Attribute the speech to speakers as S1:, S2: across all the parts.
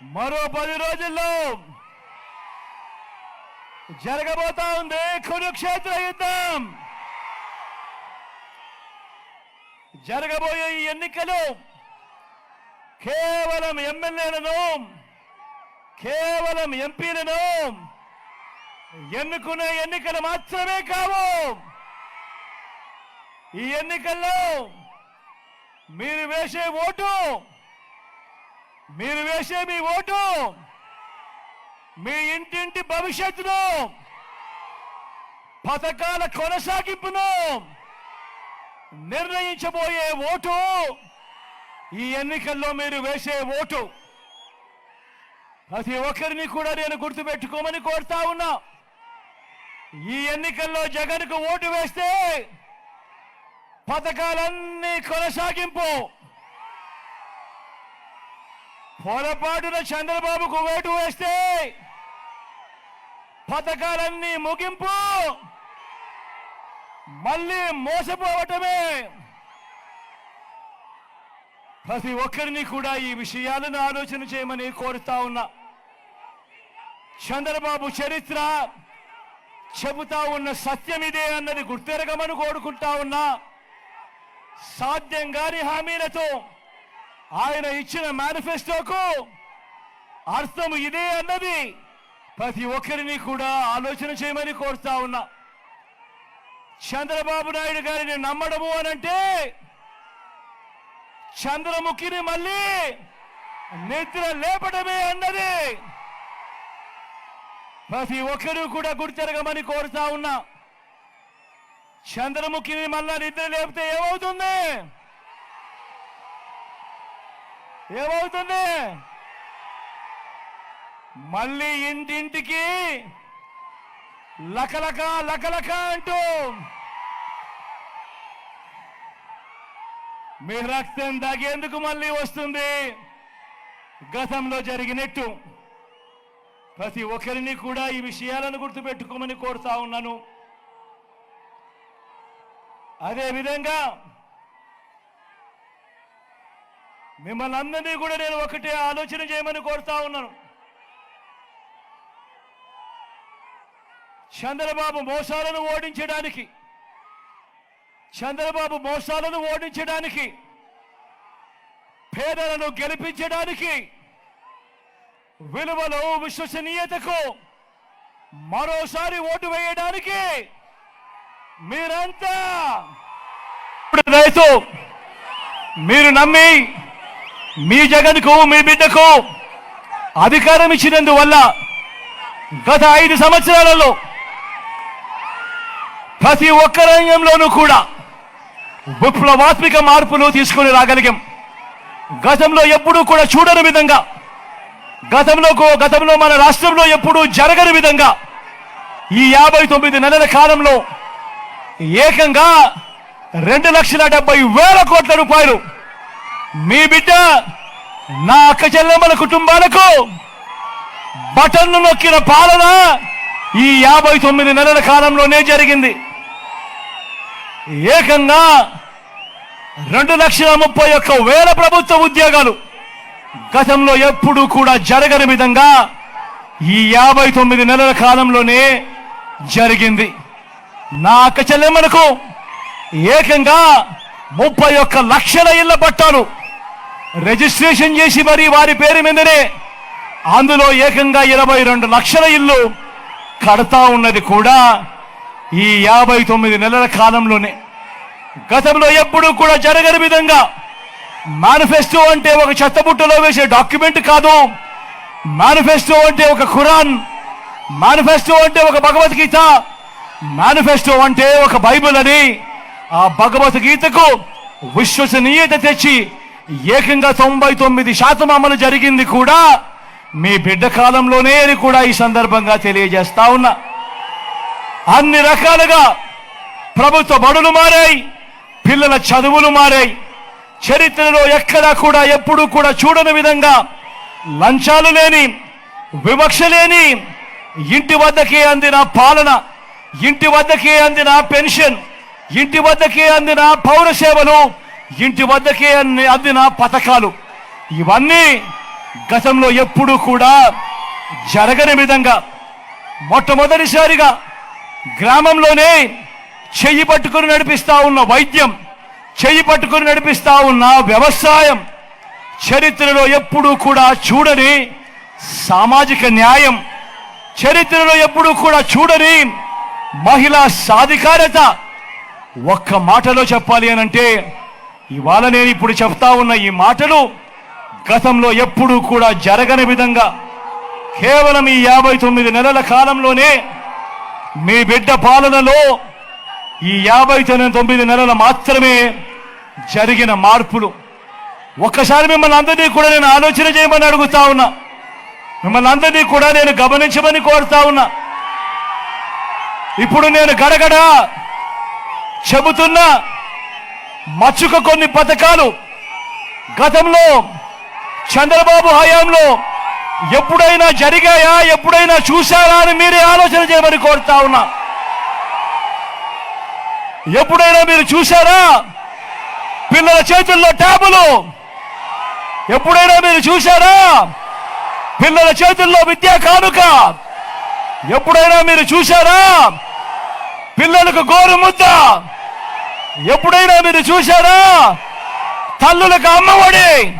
S1: మరో పది రోజుల్లో జరగబోతా ఉంది కురుక్షేత్ర యుద్ధం. జరగబోయే ఈ ఎన్నికలు కేవలం ఎమ్మెల్యేలను కేవలం ఎంపీలను ఎన్నుకునే ఎన్నికలు మాత్రమే కావు. ఈ ఎన్నికల్లో మీరు వేసే ఓటు మీరు వేసే మీ ఓటు మీ ఇంటింటి భవిష్యత్తును పథకాల కొనసాగింపును నిర్ణయించబోయే ఓటు ఈ ఎన్నికల్లో మీరు వేసే ఓటు. ప్రతి ఒక్కరిని కూడా నేను గుర్తుపెట్టుకోమని కోరుతా ఉన్నా. ఈ ఎన్నికల్లో జగన్కు ఓటు వేస్తే పథకాలన్నీ కొనసాగింపు. పొరపాటున చంద్రబాబుకు ఓటు వేస్తే పథకాలన్నీ ముగింపు. మళ్ళీ మోసపోవటమే. ప్రతి ఒక్కరిని కూడా ఈ విషయాలను ఆలోచన చేయమని కోరుతా ఉన్నా. చంద్రబాబు చరిత్ర చెబుతా ఉన్న సత్యం ఇదే అన్నది గుర్తెరగమని కోరుకుంటా ఉన్నా. సాధ్యం కాని హామీలతో ఆయన ఇచ్చిన మేనిఫెస్టోకు అర్థం ఇదే అన్నది ప్రతి ఒక్కరిని కూడా ఆలోచన చేయమని కోరుతా ఉన్నా. చంద్రబాబు నాయుడు గారిని నమ్మడము అనంటే చంద్రముఖిని మళ్ళీ నిద్ర లేపడమే అన్నది ప్రతి ఒక్కరూ కూడా గుర్తెరగమని కోరుతా ఉన్నా. చంద్రముఖిని మళ్ళా నిద్ర లేపితే ఏమవుతుంది? ఏమవుతుంది? మళ్ళీ ఇంటింటికి లకలక లకలక అంటూ మీ రక్తం తాగేందుకు మళ్ళీ వస్తుంది. గతంలో జరిగినట్టు ప్రతి ఒక్కరిని కూడా ఈ విషయాలను గుర్తుపెట్టుకోమని కోరుతా ఉన్నాను. అదే విధంగా మిమ్మల్ని అందరినీ కూడా నేను ఒకటే ఆలోచన చేయమని కోరుతా ఉన్నాను. చంద్రబాబు మోసాలను ఓడించడానికి చంద్రబాబు మోసాలను ఓడించడానికి పేదలను గెలిపించడానికి విలువలు విశ్వసనీయతకు మరోసారి ఓటు వేయడానికి మీరంతా రైతు మీరు నమ్మి మీ జగన్కు మీ బిడ్డకు అధికారం ఇచ్చినందువల్ల గత ఐదు సంవత్సరాలలో ప్రతి ఒక్క రంగంలోనూ కూడా విప్లవాత్మిక మార్పులు తీసుకొని రాగలిగాం. గతంలో ఎప్పుడూ కూడా చూడని విధంగా గతంలో గతంలో మన రాష్ట్రంలో ఎప్పుడూ జరగని విధంగా ఈ యాభై తొమ్మిది నెలల కాలంలో ఏకంగా రెండు లక్షల డెబ్బై వేల కోట్ల రూపాయలు మీ బిడ్డ నా అక్క చెల్లెమ్మల కుటుంబాలకు బటన్ను నొక్కిన పాలన ఈ యాభై తొమ్మిది నెలల కాలంలోనే జరిగింది. ఏకంగా రెండు లక్షల ముప్పై ఒక్క వేల ప్రభుత్వ ఉద్యోగాలు గతంలో ఎప్పుడూ కూడా జరగని విధంగా ఈ యాభై తొమ్మిది నెలల కాలంలోనే జరిగింది. నా అక్క చెల్లెమ్మలకు ఏకంగా ముప్పై ఒక్క లక్షల ఇళ్ళ పట్టాలు రిజిస్ట్రేషన్ చేసి మరి వారి పేరు మీదనే అందులో ఏకంగా ఇరవై రెండు లక్షల ఇల్లు కడతా ఉన్నది కూడా ఈ యాభై తొమ్మిది నెలల కాలంలోనే. గతంలో ఎప్పుడూ కూడా జరగని విధంగా మేనిఫెస్టో అంటే ఒక చెత్తబుట్టలో వేసే డాక్యుమెంట్ కాదు. మేనిఫెస్టో అంటే ఒక ఖురాన్. మేనిఫెస్టో అంటే ఒక భగవద్గీత. మేనిఫెస్టో అంటే ఒక బైబిల్ అని. ఆ భగవద్గీతకు విశ్వసనీయత తెచ్చి ఏకంగా తొంభై తొమ్మిది శాతం అమలు జరిగింది కూడా మీ బిడ్డ కాలంలోనే అని కూడా ఈ సందర్భంగా తెలియజేస్తా ఉన్నా. అన్ని రకాలుగా ప్రభుత్వ బడులు మారాయి పిల్లల చదువులు మారాయి చరిత్రలో ఎక్కడా కూడా ఎప్పుడూ కూడా చూడని విధంగా లంచాలు లేని వివక్ష లేని ఇంటి వద్దకే అందిన పాలన ఇంటి వద్దకే అందిన పెన్షన్ ఇంటి వద్దకే అందిన పౌరసేవలు ఇంటి వద్దకే అన్ని- అందిన పథకాలు. ఇవన్నీ గతంలో ఎప్పుడూ కూడా జరగని విధంగా మొట్టమొదటిసారిగా గ్రామంలోనే చెయ్యి పట్టుకుని నడిపిస్తా ఉన్న వైద్యం చెయ్యి పట్టుకుని నడిపిస్తా ఉన్న వ్యవసాయం చరిత్రలో ఎప్పుడూ కూడా చూడని సామాజిక న్యాయం చరిత్రలో ఎప్పుడూ కూడా చూడని మహిళా సాధికారత ఒక్క మాటలో చెప్పాలి అని అంటే ఇవాళ నేను ఇప్పుడు చెప్తా ఉన్న ఈ మాటలు గతంలో ఎప్పుడూ కూడా జరగని విధంగా కేవలం ఈ యాభై తొమ్మిది నెలల కాలంలోనే మీ బిడ్డ పాలనలో ఈ యాభై తొమ్మిది నెలల మాత్రమే జరిగిన మార్పులు. ఒక్కసారి మిమ్మల్ని అందరినీ కూడా నేను ఆలోచన చేయమని అడుగుతా ఉన్నా. మిమ్మల్ని అందరినీ కూడా నేను గమనించమని కోరుతా ఉన్నా. ఇప్పుడు నేను గడగడ చెబుతున్న మచ్చుక కొన్ని పథకాలు. గతంలో చంద్రబాబు హయాంలో ఎప్పుడైనా జరిగాయా ఎప్పుడైనా చూశారా అని మీరే ఆలోచన చేయమని కోరుతా ఉన్నా. ఎప్పుడైనా మీరు చూశారా? పిల్లల చేతుల్లో ట్యాబులు. ఎప్పుడైనా మీరు చూశారా? పిల్లల చేతుల్లో విద్యా కానుక. ఎప్పుడైనా మీరు చూశారా? పిల్లలకు గోరు ముద్ద. ఎప్పుడైనా మీరు చూశారా? తల్లులకు అమ్మఒడి.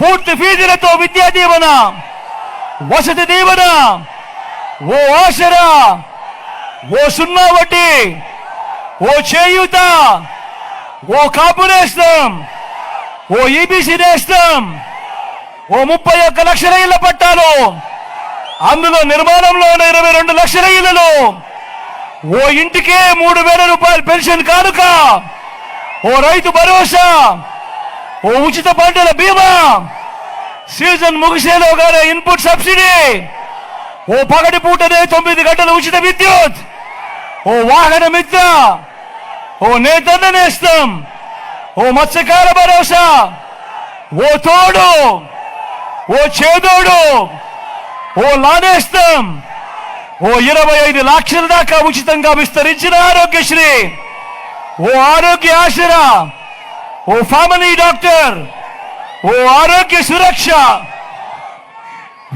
S1: పూర్తి ఫీజులతో విద్యా దీవెన. వసతి దీవెన. ఓ ఆశరా ఓ సున్నా వడ్డీ. ఓ చేయూత. ఓ కాపు నేస్తం. ఓ ఈబీసీ నేస్తం. ఓ ముప్పై ఒక్క లక్షల ఇళ్ళ పట్టాలు. అందులో నిర్మాణంలో ఉన్న ఇరవై రెండు లక్షల ఇళ్ళలో ఓ ఇంటికే మూడు వేల రూపాయలు పెన్షన్ కానుక. ఓ రైతు భరోసా. ఓ ఉచిత పంటల బీమా. సీజన్ ముగిసేలోగానే ఇన్పుట్ సబ్సిడీ. ఓ పగటి పూటనే తొమ్మిది గంటల ఉచిత విద్యుత్. ఓ వాహన మిత్ర. ఓ నేతన్న నేస్తం. ఓ మత్స్యకార భరోసా. ఓ తోడు. ఓ చేదోడు. ఓ లానేస్తం. ఓ ఇరవై ఐదు లక్షల దాకా ఉచితంగా విస్తరించిన ఆరోగ్యశ్రీ. ఓ ఆరోగ్య ఆశరా ఓ ఫ్యామిలీ డాక్టర్ ఓ ఆరోగ్య సురక్ష.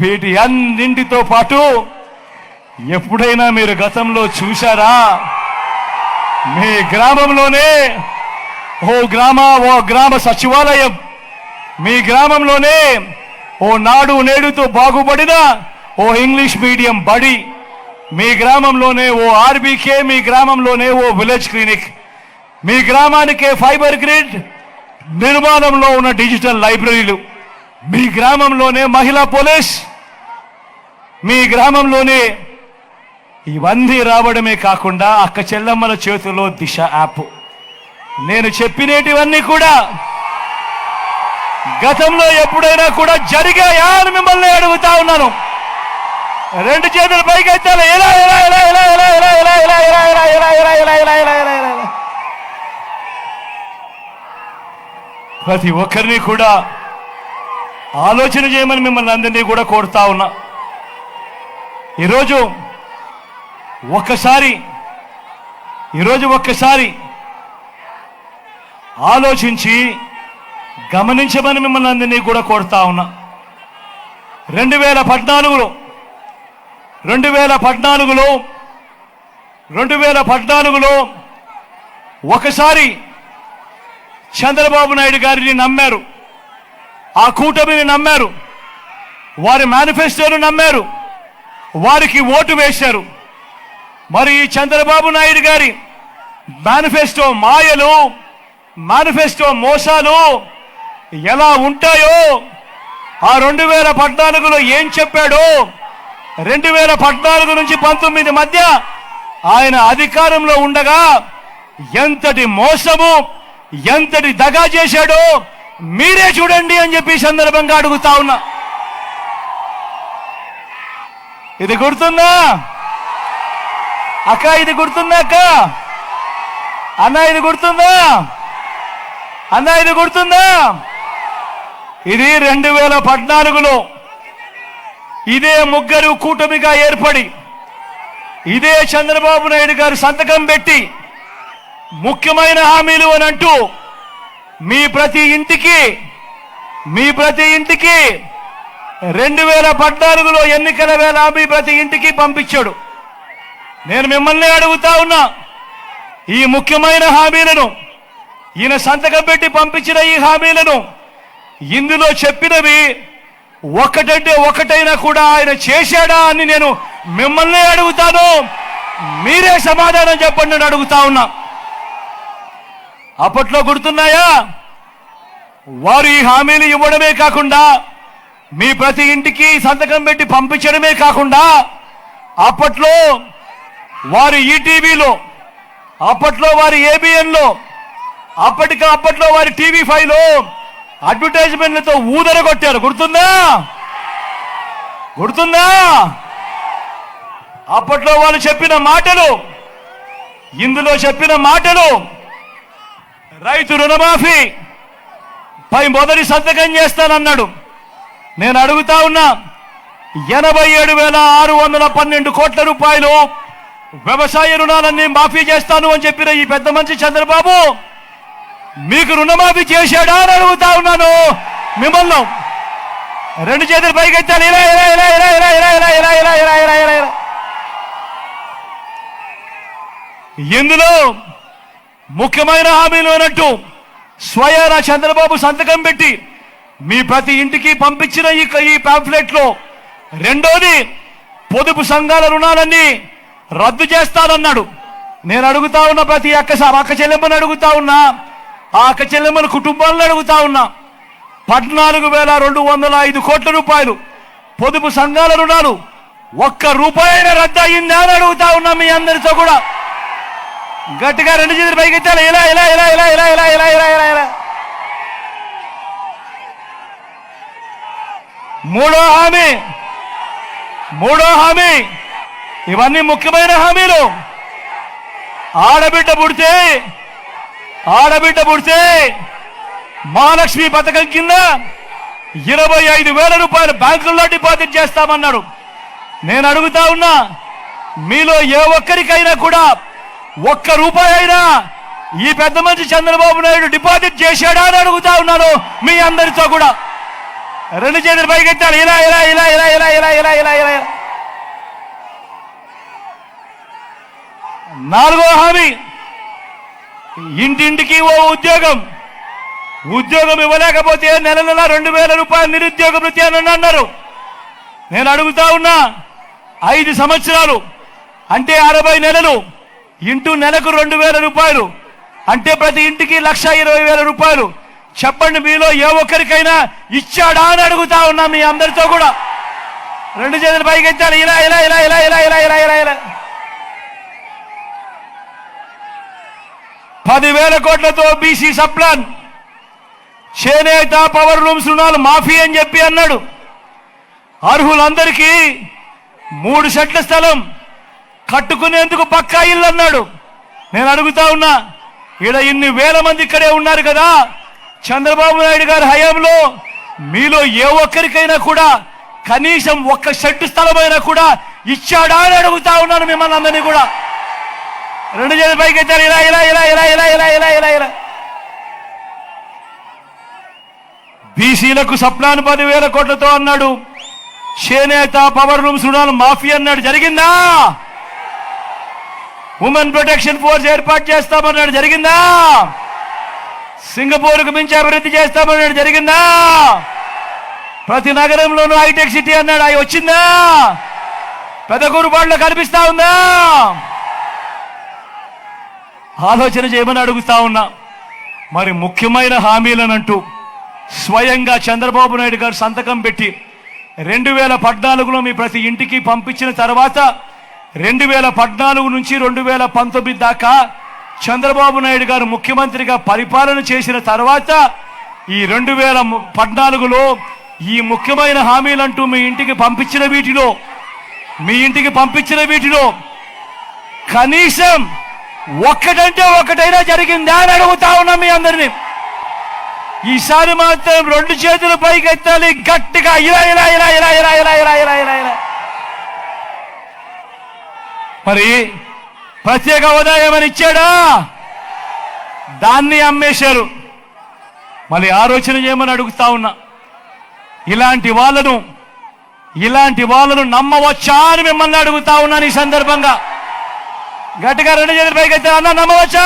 S1: వీటి అన్నింటితో పాటు ఎప్పుడైనా మీరు గతంలో చూశారా? మీ గ్రామంలోనే ఓ గ్రామ ఓ గ్రామ సచివాలయం. మీ గ్రామంలోనే ఓ నాడు నేడుతో బాగుపడిన ఓ ఇంగ్లీష్ మీడియం బడి. మీ గ్రామంలోనే ఓ ఆర్బీకే మీ గ్రామంలోనే ఓ విలేజ్ క్లినిక్. మీ గ్రామానికే ఫైబర్ గ్రిడ్ నిర్మాణంలో ఉన్న డిజిటల్ లైబ్రరీలు. మీ గ్రామంలోనే మహిళా పోలీస్. మీ గ్రామంలోనే ఇవన్నీ రావడమే కాకుండా అక్క చెల్లమ్మల చేతిలో దిశ యాప్. నేను చెప్పినేటివన్నీ కూడా గతంలో ఎప్పుడైనా కూడా జరిగాయా అని మిమ్మల్ని అడుగుతా ఉన్నాను. రెండు చేతులు పైకి ఎత్తాలి ఎలా ఎలా ఎలా ఎలా ఎలా ఎలా ఎలా ఎలా ఎలా ఎలా ఎలా ఎలా ఎలా ఎలా ఎలా ఎలా ఎలా ప్రతి ఒక్కరిని కూడా ఆలోచన చేయమని మిమ్మల్ని అందరినీ కూడా కోరుతా ఉన్నా ఈరోజు ఒక్కసారి ఈరోజు ఒక్కసారి ఆలోచించి గమనించమని మిమ్మల్ని అందరినీ కూడా కోరుతా ఉన్నా రెండు వేల పద్నాలుగులో రెండు వేల పద్నాలుగులో రెండు వేల పద్నాలుగులో ఒకసారి చంద్రబాబు నాయుడు గారిని నమ్మారు. ఆ కూటమిని నమ్మారు. వారి మేనిఫెస్టోను నమ్మారు. వారికి ఓటు వేశారు. మరి ఈ చంద్రబాబు నాయుడు గారి మేనిఫెస్టో మాయలు మేనిఫెస్టో మోసాలు ఎలా ఉంటాయో ఆ రెండు వేల పద్నాలుగులో ఏం చెప్పాడో రెండు వేల పద్నాలుగు నుంచి పంతొమ్మిది మధ్య ఆయన అధికారంలో ఉండగా ఎంతటి మోసము ఎంతటి దగా చేశాడో మీరే చూడండి అని చెప్పి సందర్భంగా అడుగుతా ఉన్నా. ఇది గుర్తుందా? అక్క ఇది గుర్తుందా అక్క? అన్న ఇది గుర్తుందా? అన్న ఇది గుర్తుందా? ఇది రెండు వేల పద్నాలుగులో ఇదే ముగ్గురు కూటమిగా ఏర్పడి ఇదే చంద్రబాబు నాయుడు గారు సంతకం పెట్టి ముఖ్యమైన హామీలు అని అంటూ మీ ప్రతి ఇంటికి మీ ప్రతి ఇంటికి రెండు వేల పద్నాలుగులో ఎన్నికల వేళ మీ ప్రతి ఇంటికి పంపించాడు. నేను మిమ్మల్ని అడుగుతా ఉన్నా ఈ ముఖ్యమైన హామీలను ఈయన సంతకం పెట్టి పంపించిన ఈ హామీలను ఇందులో చెప్పినవి ఒకటంటే ఒకటైనా కూడా ఆయన చేశాడా అని నేను మిమ్మల్ని అడుగుతాను. మీరే సమాధానం చెప్పండి నేను అడుగుతా ఉన్నా. అప్పట్లో గుర్తున్నాయా? వారు ఈ హామీలు ఇవ్వడమే కాకుండా మీ ప్రతి ఇంటికి సంతకం పెట్టి పంపించడమే కాకుండా అప్పట్లో వారు ఈటీవీలో అప్పట్లో వారి ఏబిఎన్లో అప్పటికి అప్పట్లో వారి టీవీ ఫైవ్లో అడ్వర్టైజ్మెంట్లతో ఊదర కొట్టారు గుర్తుందా? గుర్తుందా? అప్పట్లో వాళ్ళు చెప్పిన మాటలు ఇందులో చెప్పిన మాటలు రైతు రుణమాఫీ పై మొదటి సంతకం చేస్తానన్నాడు. నేను అడుగుతా ఉన్నా ఎనభై ఏడు వేల ఆరు వందల పన్నెండు కోట్ల రూపాయలు వ్యవసాయ రుణాలన్నీ మాఫీ చేస్తాను అని చెప్పిన ఈ పెద్ద మంచి చంద్రబాబు మీకు రుణమాఫీ చేశాడా అని అడుగుతా ఉన్నాను మిమ్మల్ని రెండు చేతులు పైకెత్తాలి ఇలా ఇలా ఇలా ఇలా ఇలా ఇలా ఇలా ఇలా ఇలా ఇలా ఇలా ఇలా ఇలా ఇందులో ముఖ్యమైన హామీలు అన్నట్టు స్వయాన చంద్రబాబు సంతకం పెట్టి మీ ప్రతి ఇంటికి పంపించిన ఈ ఈ పాంఫ్లెట్ రెండోది పొదుపు సంఘాల రుణాలన్నీ రద్దు చేస్తానన్నాడు నేను అడుగుతా ఉన్న ప్రతి అక్క సా- అక్క చెల్లెమ్మని అడుగుతా ఉన్నా ఆ అక్క చెల్లెమ్మల కుటుంబాలను అడుగుతా ఉన్నా. పద్నాలుగు వేల రెండు వందల ఐదు కోట్ల రూపాయలు పొదుపు సంఘాల రుణాలు ఒక్క రూపాయి రద్దు అయ్యిందా అని అడుగుతా ఉన్నా మీ అందరితో కూడా. గట్టిగా రెండు చేతులు పైకి ఎత్తాలి. ఇలా ఇలా ఇలా ఇలా ఇలా ఇలా ఇలా ఇలా ఇలా ఇలా. మూడో హామీ. మూడో హామీ. ఇవన్నీ ముఖ్యమైన హామీలు. ఆడబిడ్డ పుడితే ఆడబిడ్డ పుడితే మహాలక్ష్మి పథకం కింద ఇరవై ఐదు వేల రూపాయలు బ్యాంకుల్లో డిపాజిట్ చేస్తామన్నాడు. నేను అడుగుతా ఉన్నా మీలో ఏ ఒక్కరికైనా కూడా ఒక్క రూపాయి అయినా ఈ పెద్ద మంచి చంద్రబాబు నాయుడు డిపాజిట్ చేశాడా అని అడుగుతా ఉన్నాను మీ అందరితో కూడా. రెండు చేతులు పైకెత్తాడు ఇలా ఇలా ఇలా ఇలా ఇలా ఇలా ఇలా ఇలా ఇలా ఇలా. నాలుగో హామీ. ఇంటింటికి ఓ ఉద్యోగం. ఉద్యోగం ఇవ్వలేకపోతే నెల నెల రెండు వేల రూపాయలు నిరుద్యోగ వృత్తి అని అన్నారు. నేను అడుగుతా ఉన్నా ఐదు సంవత్సరాలు అంటే అరవై నెలలు ఇంటూ నెలకు రెండు వేల రూపాయలు అంటే ప్రతి ఇంటికి లక్ష ఇరవై వేల రూపాయలు. చెప్పండి మీలో ఏ ఒక్కరికైనా ఇచ్చాడా అని అడుగుతా ఉన్నా మీ అందరితో కూడా. రెండు చేతులు పైకి ఎత్తాడు ఇలా ఇలా ఇలా ఇలా ఇలా ఇలా ఇలా ఇలా ఇలా. పదివేల కోట్లతో బీసీ సప్లాన్. చేనేత పవర్ రూమ్స్ రుణాలు మాఫీ అని చెప్పి అన్నాడు. అర్హులందరికీ మూడు సెట్ల స్థలం కట్టుకునేందుకు పక్కా ఇల్లు అన్నాడు. నేను అడుగుతా ఉన్నా ఈడ ఇన్ని వేల మంది ఇక్కడే ఉన్నారు కదా చంద్రబాబు నాయుడు గారి హయాంలో మీలో ఏ ఒక్కరికైనా కూడా కనీసం ఒక్క షెట్టు స్థలమైనా కూడా ఇచ్చాడా అని అడుగుతా ఉన్నాను మిమ్మల్ని అందరినీ కూడా. రెండు చేతులు పైకి ఎత్తారు ఇలా ఇలా ఇలా ఇలా ఇలా ఇలా ఇలా ఇలా ఇలా. బీసీలకు సప్లాన్ పదివేల కోట్లతో అన్నాడు. చేనేత పవర్ రూమ్స్ రుణాలు మాఫీ అన్నాడు. జరిగిందా? ఉమెన్ ప్రొటెక్షన్ ఫోర్స్ ఏర్పాటు చేస్తామన్నాడు. జరిగిందా? సింగపూర్కు మించి అభివృద్ధి చేస్తామన్నాడు. జరిగిందా? ప్రతి నగరంలోనూ హైటెక్ సిటీ అన్నాడు. అవి వచ్చిందా? పెద్ద పెద్దకూరుపాడులో కనిపిస్తా ఉందా? ఆలోచన చేయమని అడుగుతా ఉన్నా. మరి ముఖ్యమైన హామీలనంటూ స్వయంగా చంద్రబాబు నాయుడు గారు సంతకం పెట్టి రెండు వేల పద్నాలుగులో మీ ప్రతి ఇంటికి పంపించిన తర్వాత రెండు వేల పద్నాలుగు నుంచి రెండు వేల పంతొమ్మిది దాకా చంద్రబాబు నాయుడు గారు ముఖ్యమంత్రిగా పరిపాలన చేసిన తర్వాత ఈ రెండు వేల పద్నాలుగులో ఈ ముఖ్యమైన హామీలంటూ మీ ఇంటికి పంపించిన వీటిలో మీ ఇంటికి పంపించిన వీటిలో కనీసం ఒక్కటంటే ఒకటైనా జరిగిందా అని అడుగుతా ఉన్నా మీ అందరినీ. ఈసారి మాత్రం రెండు చేతులు పైకి ఎత్తాలి గట్టిగా ఇలా ఇలా ఇలా ఇలా ఇలా ఇలా ఇలా ఇలా ఇలా ఇలా. మరి ప్రత్యేక హోదా ఏమని ఇచ్చాడా? దాన్ని అమ్మేశారు. మళ్ళీ ఆలోచన చేయమని అడుగుతా ఉన్నా. ఇలాంటి వాళ్ళను ఇలాంటి వాళ్ళను నమ్మవచ్చా అని మిమ్మల్ని అడుగుతా ఉన్నాను ఈ సందర్భంగా. గట్టిగా రెండు చేతుల పైకి అయితే అన్న నమ్మవచ్చా?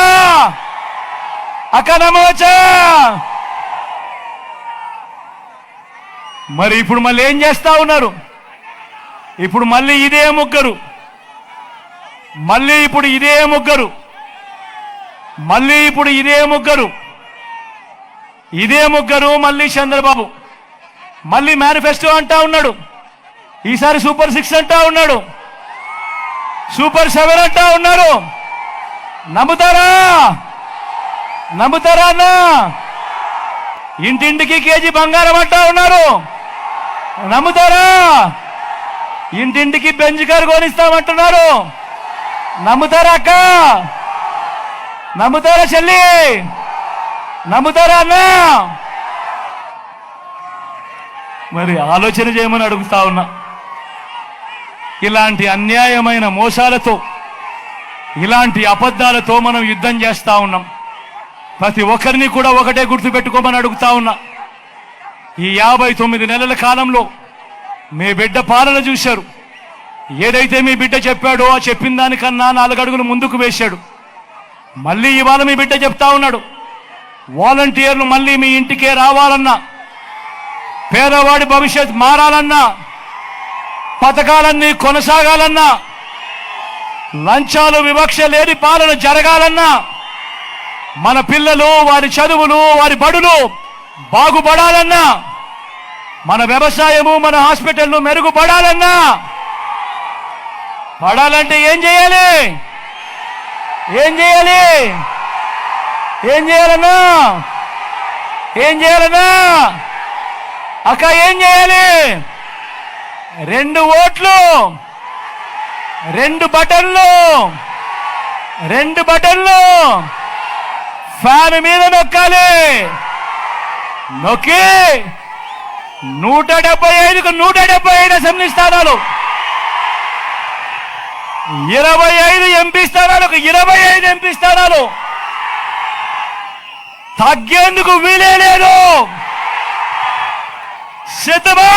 S1: అక్క నమ్మవచ్చా? మరి ఇప్పుడు మళ్ళీ ఏం చేస్తా ఉన్నారు? ఇప్పుడు మళ్ళీ ఇదే ముగ్గురు. మళ్ళీ ఇప్పుడు ఇదే ముగ్గురు. మళ్ళీ ఇప్పుడు ఇదే ముగ్గురు. ఇదే ముగ్గురు మళ్ళీ చంద్రబాబు. మళ్ళీ మేనిఫెస్టో అంటా ఉన్నాడు. ఈసారి సూపర్ సిక్స్ అంటా ఉన్నాడు. సూపర్ సెవెన్ అంటా ఉన్నారు. నమ్ముతారా? నమ్ముతారా అన్న? ఇంటింటికి కేజీ బంగారం అంటా ఉన్నారు. నమ్ముతారా? ఇంటింటికి బెంజ్ కారు కొనిస్తామంటున్నారు. నమ్ముతారా అక్క? నమ్ముతారా చెల్లి? నమ్ముతారా అన్న? మరి ఆలోచన చేయమని అడుగుతా ఉన్నా. ఇలాంటి అన్యాయమైన మోసాలతో ఇలాంటి అబద్ధాలతో మనం యుద్ధం చేస్తూ ఉన్నాం. ప్రతి ఒక్కరిని కూడా ఒకటే గుర్తుపెట్టుకోమని అడుగుతా ఉన్నా. ఈ యాభై తొమ్మిది నెలల కాలంలో మీ బిడ్డ పాలన చూశారు. ఏదైతే మీ బిడ్డ చెప్పాడో ఆ చెప్పిన దానికన్నా నాలుగు అడుగులు ముందుకు వేశాడు. మళ్ళీ ఇవాళ మీ బిడ్డ చెప్తా ఉన్నాడు. వాలంటీర్లు మళ్ళీ మీ ఇంటికే రావాలన్నా పేదవాడి భవిష్యత్ మారాలన్నా పథకాలన్నీ కొనసాగాలన్నా లంచాలు వివక్ష లేని పాలన జరగాలన్నా మన పిల్లలు వారి చదువులు వారి బడులు బాగుపడాలన్నా మన వ్యవసాయము మన హాస్పిటల్ను మెరుగుపడాలన్నా పడాలంటే ఏం చేయాలి? ఏం చేయాలి? ఏం చేయాలన్నా? ఏం చేయాలన్నా? అక్క ఏం చేయాలి? రెండు ఓట్లు రెండు బటన్లు రెండు బటన్లు. ఫ్యాన్ మీద నొక్కాలి. నొక్కి నూట డెబ్బై ఐదుకు నూట డెబ్బై ఐదు అసెంబ్లీ స్థానాలు. ఇరవై ఐదు ఎంపీ స్థానాలకు ఇరవై ఐదు ఎంపీ స్థానాలు. తగ్గేందుకు వీలే లేదు. సిద్ధమా?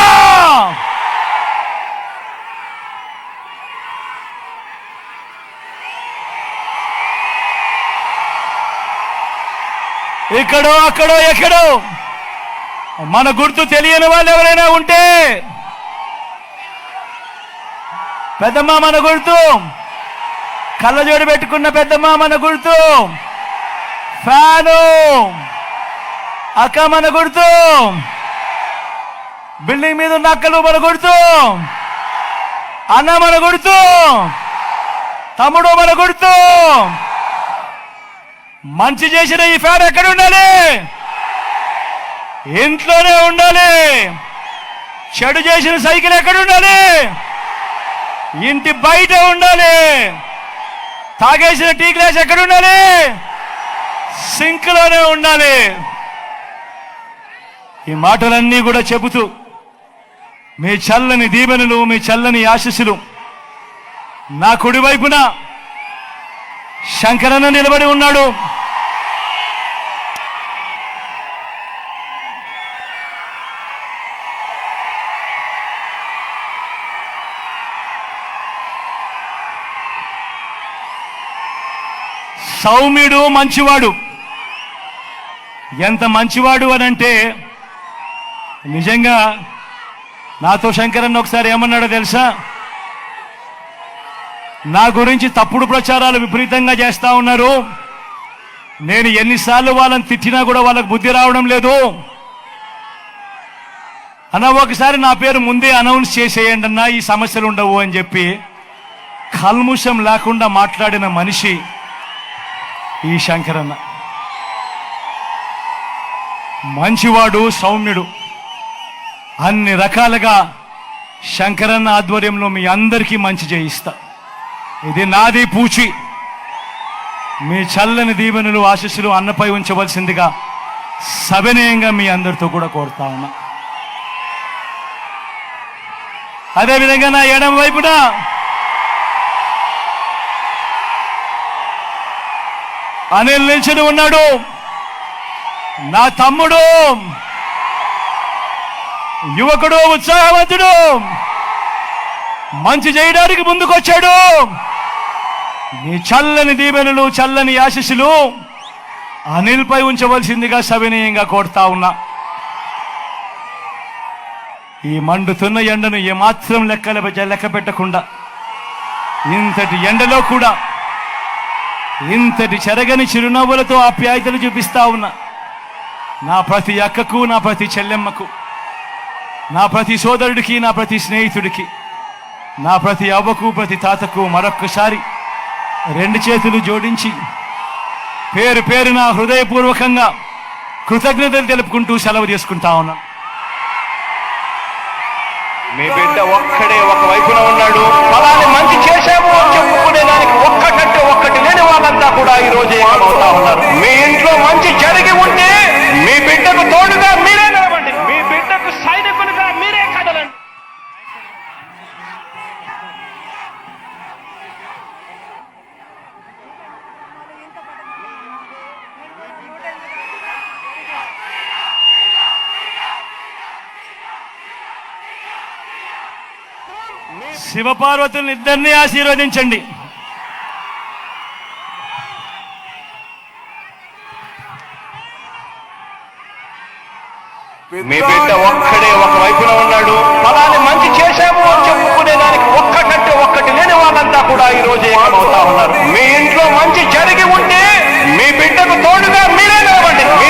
S1: ఇక్కడో అక్కడో ఎక్కడో. మన గుర్తు తెలియని వాళ్ళు ఎవరైనా ఉంటే. పెద్దమ్మ మన గుర్తు. కళ్ళజోడు పెట్టుకున్న పెద్దమ్మ మన గుర్తు. ఫ్యాను. అక్క మన గుర్తు. బిల్డింగ్ మీద ఉన్న అక్కలు మన గుర్తు. అన్న మన గుర్తు. తమ్ముడు మన గుర్తు. మంచి చేసిన ఈ ఫ్యాన్ ఎక్కడ ఉండాలి? ఇంట్లోనే ఉండాలి. చెడు చేసిన సైకిల్ ఎక్కడ ఉండాలి? ఇంటి బయట ఉండాలి. తాగేసిన టీ గ్లాస్ ఎక్కడ ఉండాలి? సింక్లోనే ఉండాలి. ఈ మాటలన్నీ కూడా చెబుతూ మీ చల్లని దీవెనలు మీ చల్లని ఆశీస్సులు నా కుడివైపున శంకరన్న నిలబడి ఉన్నాడు. సౌమ్యుడు మంచివాడు. ఎంత మంచివాడు అని అంటే నిజంగా నాతో శంకరన్న ఒకసారి ఏమన్నాడో తెలుసా? నా గురించి తప్పుడు ప్రచారాలు విపరీతంగా చేస్తూ ఉన్నారు. నేను ఎన్నిసార్లు వాళ్ళని తిట్టినా కూడా వాళ్ళకు బుద్ధి రావడం లేదు. అన్న ఒకసారి నా పేరు ముందే అనౌన్స్ చేసేయండి అన్న ఈ సమస్యలు ఉండవు అని చెప్పి కల్ముషం లేకుండా మాట్లాడిన మనిషి ఈ శంకరన్న మంచివాడు సౌమ్యుడు. అన్ని రకాలుగా శంకరన్న ఆధ్వర్యంలో మీ అందరికీ మంచి చేయిస్తా ఇది నాది పూచి. మీ చల్లని దీవెనలు ఆశీస్సులు అన్నపై ఉంచవలసిందిగా సవినయంగా మీ అందరితో కూడా కోరుతా ఉన్నా. అదేవిధంగా నా ఎడమ వైపున అనిల్ నిల్చుని ఉన్నాడు. నా తమ్ముడు యువకుడు ఉత్సాహవంతుడు మంచి చేయడానికి ముందుకొచ్చాడు. నీ చల్లని దీవెనలు చల్లని ఆశీస్సులు అనిల్పై ఉంచవలసిందిగా సవినీయంగా కోరుతా ఉన్నా. ఈ మండుతున్న ఎండను ఏమాత్రం లెక్కల లెక్క పెట్టకుండా ఇంతటి ఎండలో కూడా ఇంతటి చెరగని చిరునవ్వులతో ఆప్యాయతలు చూపిస్తా ఉన్నా. నా ప్రతి అక్కకు నా ప్రతి చెల్లెమ్మకు నా ప్రతి సోదరుడికి నా ప్రతి స్నేహితుడికి నా ప్రతి అవ్వకు ప్రతి తాతకు మరొక్కసారి రెండు చేతులు జోడించి పేరు పేరున హృదయపూర్వకంగా కృతజ్ఞతలు తెలుపుకుంటూ సెలవు తీసుకుంటా ఉన్నా.
S2: మీ బిడ్డ ఒక్కడే ఒక వైపున ఉన్నాడు. అలానే మంచి చేశాము అని చెప్పుకునే దానికి ఒక్కటంటే ఒక్కటి లేని వాళ్ళంతా కూడా ఈ రోజు ఉన్నారు. మీ ఇంట్లో మంచి జరిగి ఉంటే మీ బిడ్డ తోడుగా మీరే నిలవండి మీ బిడ్డకు సైనికులుగా మీరే కదలండి
S1: శివపార్వతులను ఇద్దరిని ఆశీర్వదించండి.
S2: మీ బిడ్డ ఒక్కడే ఒక వైపున ఉన్నాడు. ఫలాన్ని మంచి చేశాము అని చెప్పుకునే దానికి ఒక్కటంటే ఒక్కటి లేని వాళ్ళంతా కూడా ఈ రోజు ఏమవుతా ఉన్నారు. మీ ఇంట్లో మంచి జరిగి ఉంటే మీ బిడ్డకు తోడుగా మీరే నిలవండి మీ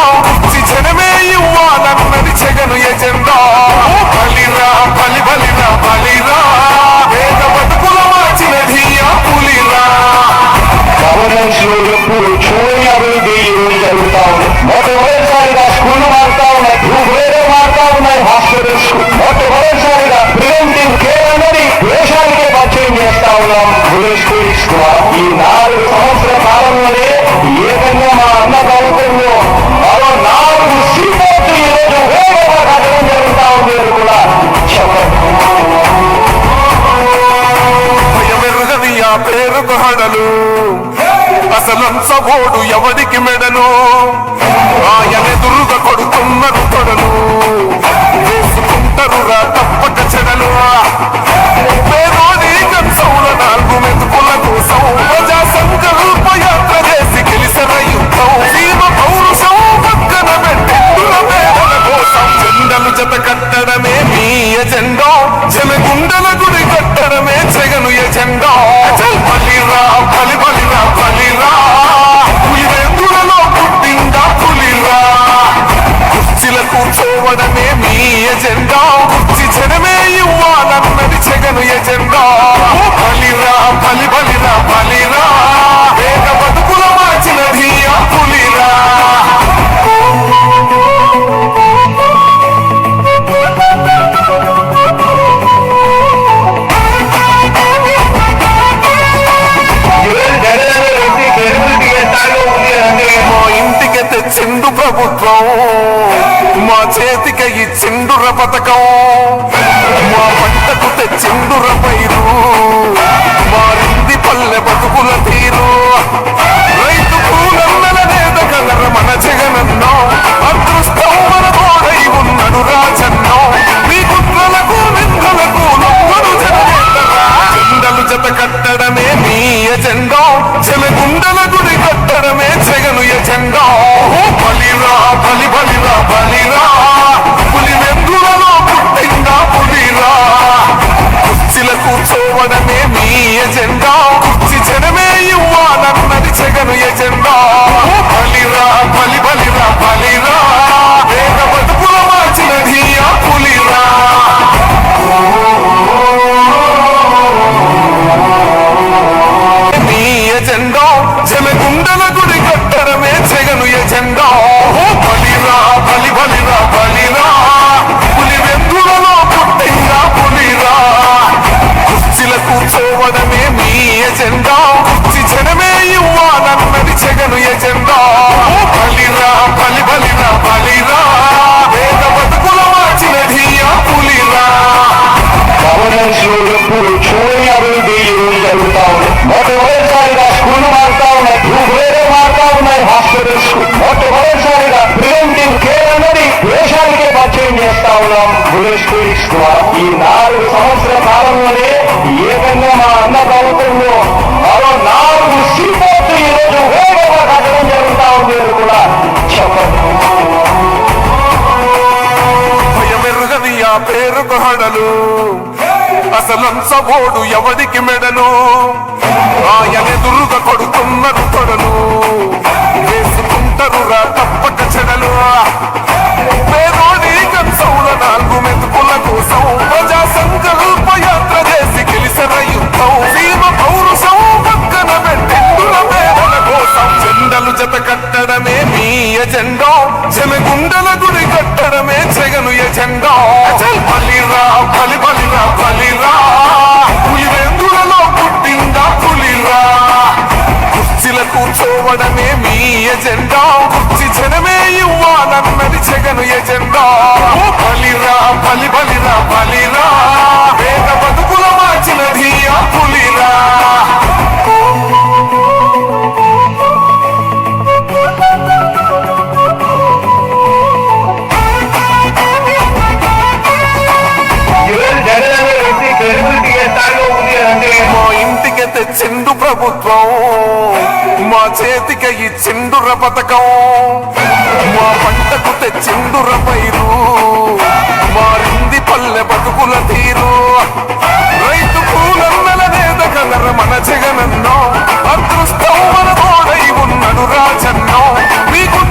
S3: గోడలు. అసలంసబోడు ఎవడికి మెడలు? తెచ్చిండు ప్రభుత్వం. మా చేతిక ఇచ్చిండుర పథకం. మా పంటకు తెచ్చిండుర పైరు. మారింది పల్లె బతుకుల తీరు. రైతు పూలన్నలనేద కలర మన జగనన్నో. అదృష్టం మన తోడై ఉన్నడు రాజన్నో. మీకు